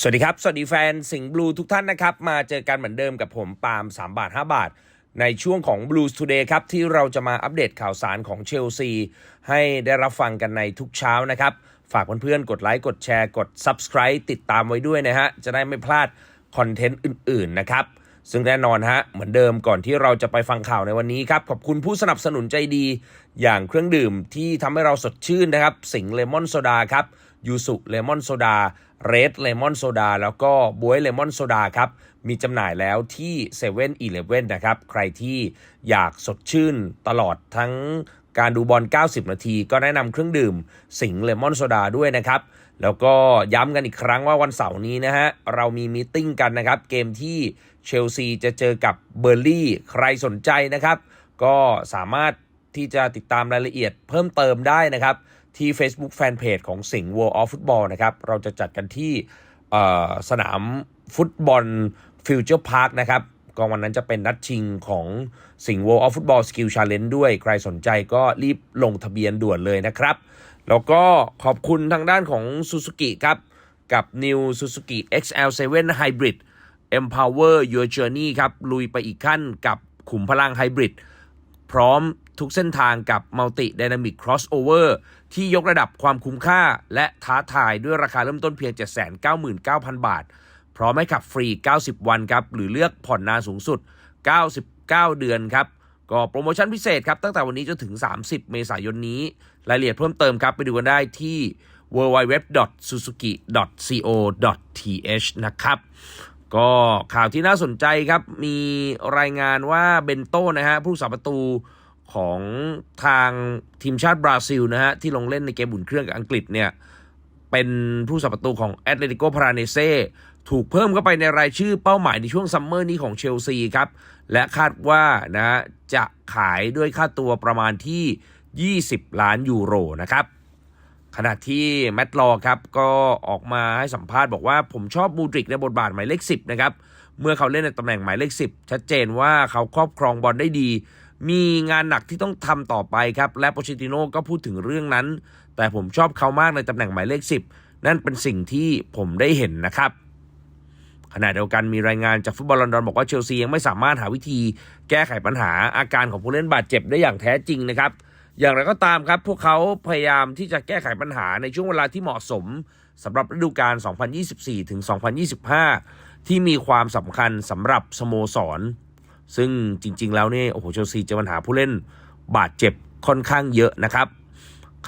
สวัสดีครับ สวัสดีแฟนสิงห์บลูทุกท่านนะครับ มาเจอกันเหมือนเดิมกับผมปาล์ม3 บาท 5 บาท ในช่วงของ Blues Today ครับ ที่เราจะมาอัปเดตข่าวสารของเชลซี ให้ได้รับฟังกันในทุกเช้านะครับ ฝากเพื่อนๆ กดไลค์ กดแชร์ กด Subscribe ติดตามไว้ด้วยนะฮะ จะได้ไม่พลาดคอนเทนต์อื่นๆนะครับ ซึ่งแน่นอนฮะ เหมือนเดิมก่อนที่เราจะไปฟังข่าวในวันนี้ครับ ขอบคุณผู้สนับสนุนใจดี อย่างเครื่องดื่มที่ทำให้เราสดชื่นนะครับ สิงเลมอนโซดาครับ ยูสุเลมอนโซดาเรดเลมอนโซดาแล้วก็บวยเลมอนโซดาครับ มีจำหน่ายแล้วที่7 e เ e ่ e อนะครับ ใครที่อยากสดชื่นตลอดทั้งการดูบอล 90 นาที ก็แนะนำเครื่องดื่มสิงเลมอนโซดาด้วยนะครับ แล้วก็ย้ำกันอีกครั้งว่าวันเสาร์นี้นะฮะ เรามีมีติ้งกันนะครับ เกมที่เชลซีจะเจอกับเบอร์ลี่ ใครสนใจนะครับ ก็สามารถที่จะติดตามรายละเอียดเพิ่มเติมได้นะครับ ที่ Facebook Fanpage ของสิงห์ World of Football นะครับ เราจะจัดกันที่สนามฟุตบอลฟิวเจอร์พาร์คนะครับก็วันนั้นจะเป็นนัดชิงของสิงห์ World of Football Skill Challenge ด้วย ใครสนใจก็รีบลงทะเบียนด่วนเลยนะครับ แล้วก็ขอบคุณทางด้านของ Suzuki ครับ กับ New Suzuki XL7 Hybrid Empower Your Journey ครับ ลุยไปอีกขั้นกับขุมพลังไฮบริดพร้อม ทุกเส้นทางกับ Multi Dynamic Crossover ที่ยกระดับความคุ้มค่า และท้าทายด้วยราคาเริ่มต้นเพียง 799,000 บาท พร้อมให้ขับฟรี 90 วันครับ หรือเลือกผ่อนนานสูงสุด 99 เดือนครับ ก็โปรโมชั่นพิเศษครับ ตั้งแต่วันนี้จนถึง 30 เมษายนนี้ รายละเอียดเพิ่มเติมครับ ไปดูกันได้ที่ www.suzuki.co.th นะครับก็ข่าวที่น่าสนใจครับ มีรายงานว่าเบนโตนะฮะผู้สาประตู ของทางทีมชาติบราซิลนะฮะ ที่ลงเล่นในเกมบุ่นเครื่องกับอังกฤษเนี่ย เป็นผู้สับประตูของแอตเลติโกพาราเนเซถูกเพิ่มเข้าไปในรายชื่อเป้าหมายในช่วงซัมเมอร์นี้ของเชลซีครับ และคาดว่านะจะขายด้วยค่าตัวประมาณที่ 20 ล้านยูโรนะครับ ขณะที่แมตต์ลอครับ ก็ออกมาให้สัมภาษณ์บอกว่าผมชอบมูดริกในบทบาทหมายเลข 10 นะครับ เมื่อเขาเล่นในตำแหน่งหมายเลข 10 ชัดเจนว่าเขาครอบครองบอลได้ดี มีงานหนักที่ต้องทำต่อไปครับ และโปเชติโน่ก็พูดถึงเรื่องนั้น แต่ผมชอบเขามากในตำแหน่งหมายเลข 10 นั่นเป็นสิ่งที่ผมได้เห็นนะครับขณะเดียวกันมีรายงานจากฟุตบอลลอนดอนบอกว่าเชลซียังไม่สามารถหาวิธีแก้ไขปัญหาอาการของผู้เล่นบาดเจ็บได้อย่างแท้จริงนะครับ อย่างไรก็ตามครับ พวกเขาพยายามที่จะแก้ไขปัญหาในช่วงเวลาที่เหมาะสมสำหรับฤดูกาล 2024 ถึง 2025 ที่มีความสำคัญสำหรับสโมสร ซึ่งจริง ๆ แล้วเนี่ยโอ้โหเชลซีเจอปัญหาผู้เล่นบาดเจ็บค่อนข้างเยอะนะครับ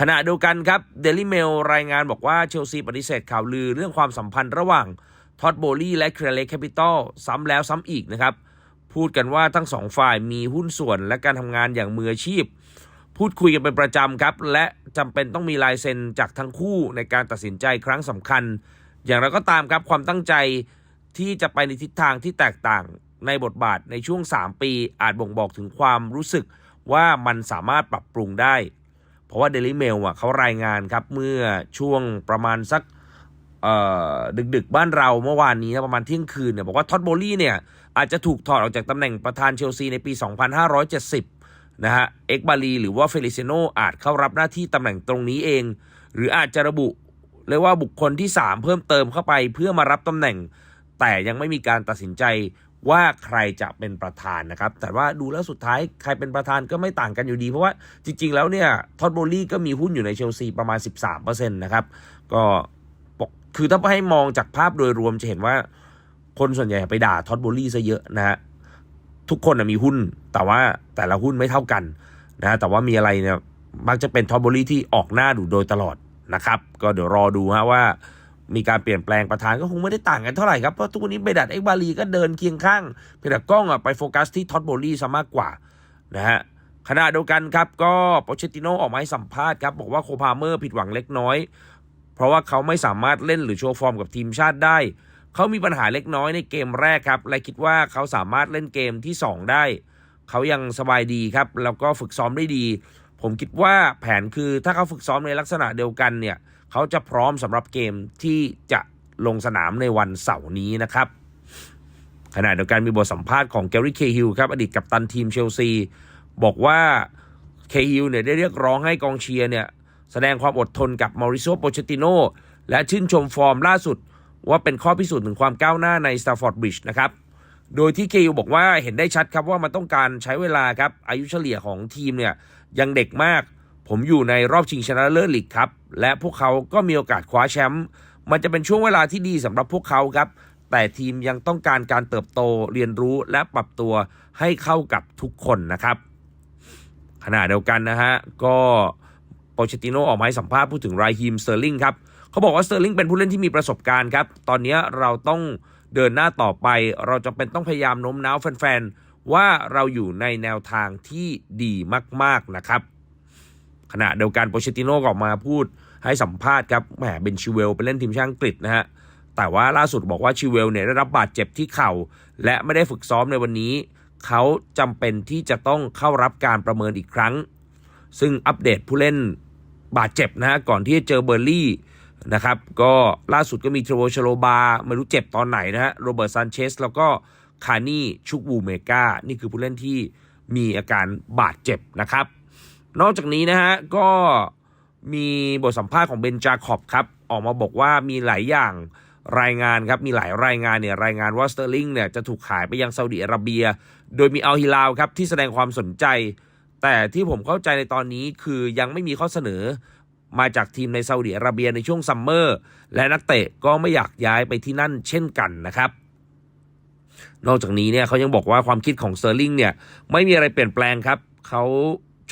ขณะเดียวกันครับเดลิเมลรายงานบอกว่าเชลซีปฏิเสธข่าวลือเรื่องความสัมพันธ์ระหว่างท็อดโบลี่และเครเลแคปิตอลซ้ำแล้วซ้ำอีกนะครับ พูดกันว่าทั้งสองฝ่ายมีหุ้นส่วนและการทำงานอย่างมืออาชีพ พูดคุยกันเป็นประจำครับ และจำเป็นต้องมีลายเซ็นจากทั้งคู่ในการตัดสินใจครั้งสำคัญ อย่างไรก็ตามครับความตั้งใจที่จะไปในทิศทางที่แตกต่าง ในบทบาทในช่วง 3 ปี อาจบ่งบอกถึงความรู้สึกว่ามันสามารถปรับปรุงได้ เพราะว่า Daily Mail อะเขารายงานครับ เมื่อช่วงประมาณสักเอ่อดึกๆบ้านเราเมื่อวานนี้นะประมาณเที่ยงคืนเนี่ยบอกว่าท็อดโบลี่เนี่ยอาจจะถูกถอดออกจากตำแหน่งประธานเชลซีในปี 2570 นะฮะ เอ็กบาลีหรือว่าเฟลิเซโนอาจเข้ารับหน้าที่ตำแหน่งตรงนี้เอง หรืออาจจะระบุเลยว่าบุคคลที่ 3 เพิ่มเติมเข้าไปเพื่อมารับตำแหน่ง แต่ยังไม่มีการตัดสินใจ ว่าใครจะเป็นประธานนะครับ แต่ว่าดูแล้วสุดท้ายใครเป็นประธานก็ไม่ต่างกันอยู่ดี เพราะว่าจริง ๆ แล้วเนี่ยท็อดโบลี่ก็มีหุ้นอยู่ในเชลซีประมาณ 13%นะครับ ก็คือถ้าให้มองจากภาพโดยรวมจะเห็นว่า คนส่วนใหญ่ไปด่าท็อดโบลี่ซะเยอะนะฮะทุกคนมีหุ้น แต่ว่าแต่ละหุ้นไม่เท่ากันนะแต่ว่ามีอะไรเนี่ยมักจะเป็นท็อปโบลี่ที่ออกหน้าดูโดยตลอดนะครับ ก็เดี๋ยวรอดูฮะว่า มีการเปลี่ยนแปลงประธานก็คงไม่ได้ต่างกันเท่าไหร่ครับ เพราะทุกวันนี้เบดัดเอ็กบาลีก็เดินเคียงข้างเพียงแต่กล้องอะไปโฟกัสที่ท็อตโบลี่ซะมากกว่านะฮะขณะเดียวกันครับก็โปเชติโนออกมาให้สัมภาษณ์ครับบอกว่าโคพาเมอร์ผิดหวังเล็กน้อย เพราะว่าเขาไม่สามารถเล่นหรือโชว์ฟอร์มกับทีมชาติได้ เขามีปัญหาเล็กน้อยในเกมแรกครับ และคิดว่าเขาสามารถเล่นเกมที่ 2 ได้ เขายังสบายดีครับ แล้วก็ฝึกซ้อมได้ดี ผมคิดว่าแผนคือถ้าเขาฝึกซ้อมในลักษณะเดียวกันเนี่ย เขาจะพร้อมสำหรับเกมที่จะลงสนามในวันเสาร์นี้นะครับขณะเดียวกันมีบทสัมภาษณ์ของแกรี่เคฮิลครับอดีตกัปตันทีมเชลซี บอกว่าเคฮิลเนี่ยได้เรียกร้องให้กองเชียร์เนี่ยแสดงความอดทนกับมาริโซโปเชติโนและชื่นชมฟอร์มล่าสุด ว่าเป็นข้อพิสูจน์ถึงความก้าวหน้าใน Stafford Bridge นะครับ โดยที่เคยูบอกว่าเห็นได้ชัดครับว่ามันต้องการใช้เวลาครับอายุเฉลี่ยของทีมเนี่ยยังเด็กมาก ผมอยู่ในรอบชิงชนะเลิศลีกครับ และพวกเขาก็มีโอกาสคว้าแชมป์มันจะเป็นช่วงเวลาที่ดีสำหรับพวกเขาครับ แต่ทีมยังต้องการการเติบโตเรียนรู้และปรับตัวให้เข้ากับทุกคนนะครับ ขณะเดียวกันนะฮะ ก็โปเชติโนออกมาให้สัมภาษณ์พูดถึงไรฮิมสเตอร์ลิงครับเขาบอกว่าสเตอร์ลิงเป็นผู้เล่นที่มีประสบการณ์ครับ ตอนนี้เราต้องเดินหน้าต่อไป เราจะเป็นต้องพยายามโน้มน้าวแฟนๆว่าเราอยู่ในแนวทางที่ดีมากๆนะครับ ขณะเดียวกันโปเชติโนก็ออกมาพูดให้สัมภาษณ์ครับแหมเบนชิเวลไปเล่นทีมชาติอังกฤษนะฮะแต่ว่าล่าสุดบอกว่าชิเวลเนี่ยได้รับบาดเจ็บที่เข่า และไม่ได้ฝึกซ้อมในวันนี้ เขาจำเป็นที่จะต้องเข้ารับการประเมินอีกครั้ง ซึ่งอัปเดตผู้เล่นบาดเจ็บนะฮะก่อนที่จะเจอเบอร์ลี่นะครับก็ล่าสุดก็มีทรโวชโลบาไม่รู้เจ็บตอนไหนนะฮะโรเบิร์ตซานเชสแล้วก็คานี่ชุกวูเมกานี่คือผู้เล่นที่มีอาการบาดเจ็บนะครับ นอกจากนี้นะฮะก็มีบทสัมภาษณ์ของเบนจาคอบครับ ออกมาบอกว่ามีหลายอย่างรายงานครับ มีหลายรายงานเนี่ยรายงานว่าสเตอร์ลิงเนี่ยจะถูกขายไปยังซาอุดิอาระเบีย โดยมีอัลฮิลาลครับที่แสดงความสนใจ แต่ที่ผมเข้าใจในตอนนี้คือยังไม่มีข้อเสนอมาจากทีมในซาอุดิอาระเบียในช่วงซัมเมอร์และนักเตะก็ไม่อยากย้ายไปที่นั่นเช่นกันนะครับ นอกจากนี้เนี่ยเขายังบอกว่าความคิดของเซอร์ลิงเนี่ยไม่มีอะไรเปลี่ยนแปลงครับเขา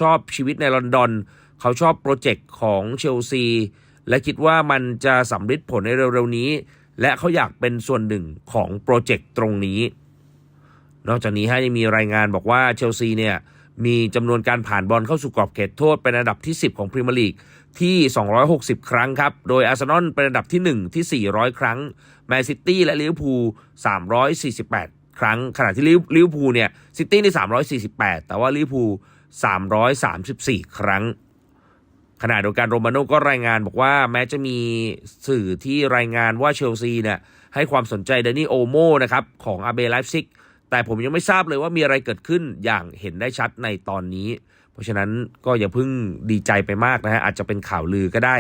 ชอบชีวิตในลอนดอน เขาชอบโปรเจกต์ของเชลซี และคิดว่ามันจะสำเร็จผลในเร็วๆนี้ และเขาอยากเป็นส่วนหนึ่งของโปรเจกต์ตรงนี้ นอกจากนี้ให้มีรายงานบอกว่าเชลซีเนี่ยมีจำนวนการผ่านบอลเข้าสู่กรอบเขตโทษเป็นอันดับที่ 10 ของพรีเมียร์ลีกที่ 260 ครั้งครับ โดยอาร์เซนอลเป็นอันดับที่ 1 ที่ 400 ครั้ง แมนซิตี้และลิเวอร์พูล 348 ครั้ง ขณะที่ลิเวอร์พูลเนี่ย ซิตี้ในี่348 แต่ว่าลิเวอร์พูล 334 ครั้ง ขณะเดียวกันโรมาโน่ก็รายงานบอกว่าแม้จะมีสื่อที่รายงานว่าเชลซีเนี่ยให้ความสนใจเดนนี่โอโมนะครับของอาเบไลฟ์ซิกแต่ผมยังไม่ทราบเลยว่ามีอะไรเกิดขึ้นอย่างเห็นได้ชัดในตอนนี้ เพราะฉะนั้นก็อย่าเพิ่งดีใจไปมากนะฮะอาจจะเป็นข่าวลือก็ได้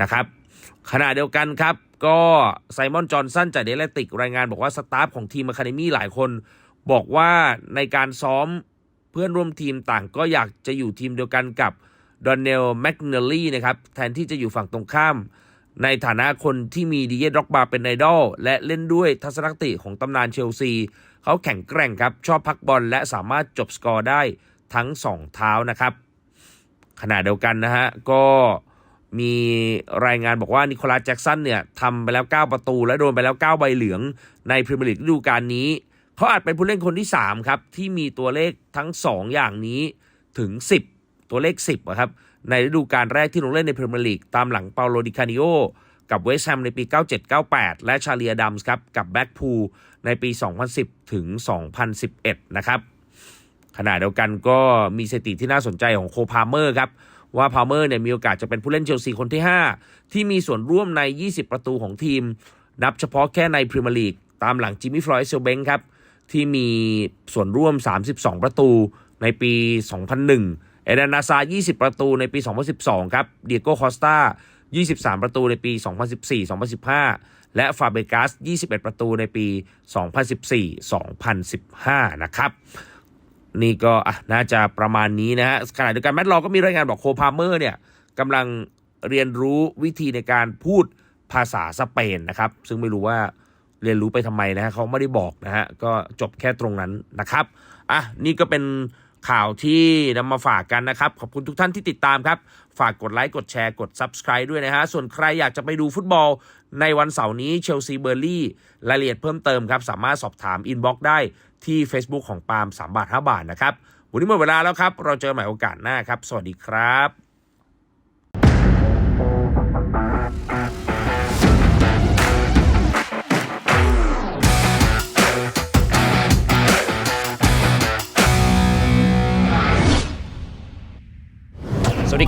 นะครับ ขณะเดียวกันครับ ก็ไซมอนจอห์นสันจากเดลติกรายงานบอกว่าสตาฟของทีมอะคาเดมี่หลายคน บอกว่าในการซ้อม เพื่อนร่วมทีมต่างก็อยากจะอยู่ทีมเดียวกันกับดอนเนลแมคเนลลี่นะครับแทนที่จะอยู่ฝั่งตรงข้าม ในฐานะคนที่มีดีเยด็อกบาเป็นไอดอลและเล่นด้วยทัศนคติของตำนานเชลซี เขาแข็งแกร่งครับ ชอบพักบอลและสามารถจบสกอร์ได้ทั้งสองเท้านะครับ ขณะเดียวกันนะฮะ ก็มีรายงานบอกว่านิโคลัสแจ็กสันเนี่ยทำไปแล้ว 9 ประตู และโดนไปแล้ว 9 ใบเหลืองในพรีเมียร์ลีกฤดูกาลนี้ เขาอาจเป็นผู้เล่นคนที่ 3 ครับ ที่มีตัวเลขทั้ง 2 อย่างนี้ถึง 10 ตัวเลข 10ครับในฤดูกาลแรกที่ลงเล่นในพรีเมียร์ลีกตามหลังเปาโลดิคานิโอกับเวสต์แฮมในปี 97-98 และชาเลียดัมส์ครับกับแบ็กพูลในปี 2010 ถึง 2011 นะครับขณะเดียวกันก็มีสถิติที่น่าสนใจของโคพาเมอร์ครับว่าพาเมอร์เนี่ยมีโอกาสจะเป็นผู้เล่นเชลซีคนที่ 5 ที่มีส่วนร่วมใน 20 ประตูของทีม นับเฉพาะแค่ในพรีเมียร์ลีกตามหลังจิมมี่ฟลอยด์เซลเบงครับ มีส่วนร่วม 32 ประตูในปี 2001 เอเดนนาซา 20 ประตูในปี 2012 ครับ เดียโก้ คอสตา 23 ประตูในปี 2014-2015 และฟาเบกัส 21 ประตูในปี 2014-2015 นะครับ นี่ก็น่าจะประมาณนี้นะฮะขณะเดียวกันแมตต์ลอก็มีรายงานบอกโคพาเมอร์เนี่ยกำลังเรียนรู้วิธีในการพูดภาษาสเปนนะครับ ซึ่งไม่รู้ว่า เรียนรู้ไปทำไมนะฮะเขาไม่ได้บอกนะฮะก็จบแค่ตรงนั้นนะครับอะนี่ก็เป็นข่าวที่นำมาฝากกันนะครับ ขอบคุณทุกท่านที่ติดตามครับ ฝากกดไลค์กดแชร์กด Subscribe ด้วยนะฮะ ส่วนใครอยากจะไปดูฟุตบอลในวันเสาร์นี้เชลซีเบอร์ลี่รายละเอียดเพิ่มเติมครับ สามารถสอบถามอินบ็อกซ์ได้ที่ Facebook ของปาล์ม3บาท 5 บาทนะครับ วันนี้หมดเวลาแล้วครับ เราเจอใหม่โอกาสหน้าครับ สวัสดีครับ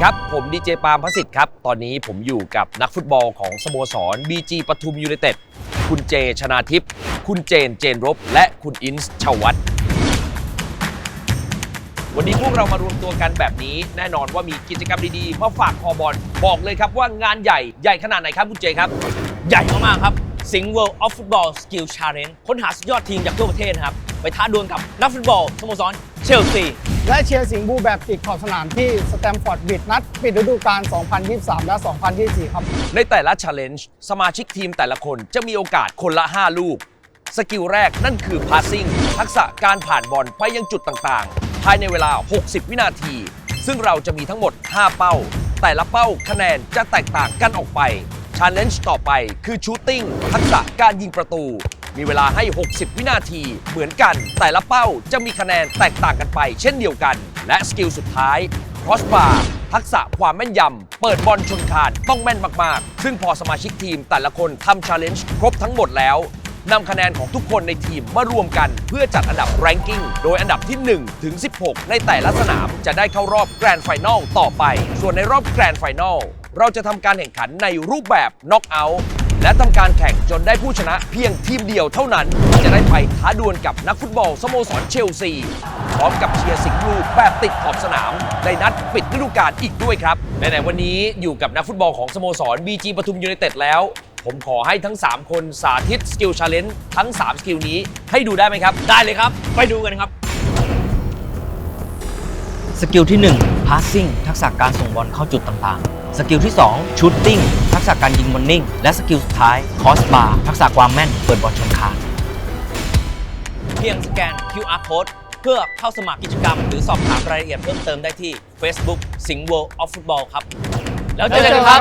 ครับ ผมดีเจปาล์มพระสิทธิ์ครับ ตอนนี้ผมอยู่กับนักฟุตบอลของสโมสร BG ปทุมยูไนเต็ด คุณเจชนาทิพย์ คุณเจนเจนรบ และคุณอินส์ชวัตวันนี้พวกเรามารวมตัวกันแบบนี้ แน่นอนว่ามีกิจกรรมดีๆมาฝากคอบอลบอกเลยครับว่างานใหญ่ใหญ่ขนาดไหนครับคุณเจครับ ใหญ่มากๆครับ สิงห์ World of Football Skill Challenge ค้นหาสุดยอดทีมจากทั่วประเทศนะครับ ไปท้าดวลกับนักฟุตบอลสโมสรเชลซี และเชียร์สิงห์บูแบบติดขอบสนามที่สแตมฟอร์ดบิดนัดปิดฤดูกาล 2023 และ 2024 ครับ ในแต่ละ Challenge สมาชิกทีมแต่ละคนจะมีโอกาสคนละ 5 ลูก สกิลแรกนั่นคือ passing ทักษะการผ่านบอลไปยังจุดต่างๆ ภายในเวลา 60 วินาที ซึ่งเราจะมีทั้งหมด 5 เป้า แต่ละเป้าคะแนนจะแตกต่างกันออกไป Challenge ต่อไปคือ shooting ทักษะการยิงประตู มีเวลาให้ 60 วินาที เหมือนกัน แต่ละเป้าจะมีคะแนนแตกต่างกันไป เช่นเดียวกัน และสกิลสุดท้าย crossbar ทักษะความแม่นยำ เปิดบอลชนคานต้องแม่นมาก ๆ ซึ่งพอสมาชิกทีมแต่ละคนทำ challenge ครบทั้งหมดแล้วนำคะแนนของทุกคนในทีมมารวมกัน เพื่อจัดอันดับ ranking โดยอันดับที่ 1 ถึง 16 ในแต่ละสนามจะได้เข้ารอบ grand final ต่อไป ส่วนในรอบ grand final เราจะทำการแข่งขันในรูปแบบ knockout และทำการแข่งจนได้ผู้ชนะเพียงทีมเดียวเท่านั้น จะได้ไปท้าดวลกับนักฟุตบอลสโมสรเชลซี พร้อมกับเชียร์สิงห์ลูแบบติดขอบสนาม ในนัดปิดฤดูกาลอีกด้วยครับในในๆวันนี้อยู่กับนักฟุตบอลของสโมสร BG ปทุมยูไนเต็ดแล้ว ผมขอให้ทั้ง 3 คนสาธิตสกิลชาเลนจ์ทั้ง 3 สกิลนี้ให้ดูได้ไหมครับ ได้เลยครับ ไปดูกันครับ สกิลที่ 1 passing ทักษะการส่งบอลเข้าจุดต่างๆ สกิลที่2 shooting ทักษะการยิงบอลนิ่ง และสกิลสุดท้าย คอสบาร์ทักษะความแม่น เปิดบอลชนคานเพียงสแกน QR code เพื่อเข้าสมัครกิจกรรม หรือสอบถามรายละเอียดเพิ่มเติมได้ที่ Facebook สิงห์ World of Football ครับ แล้วเจอกันครับ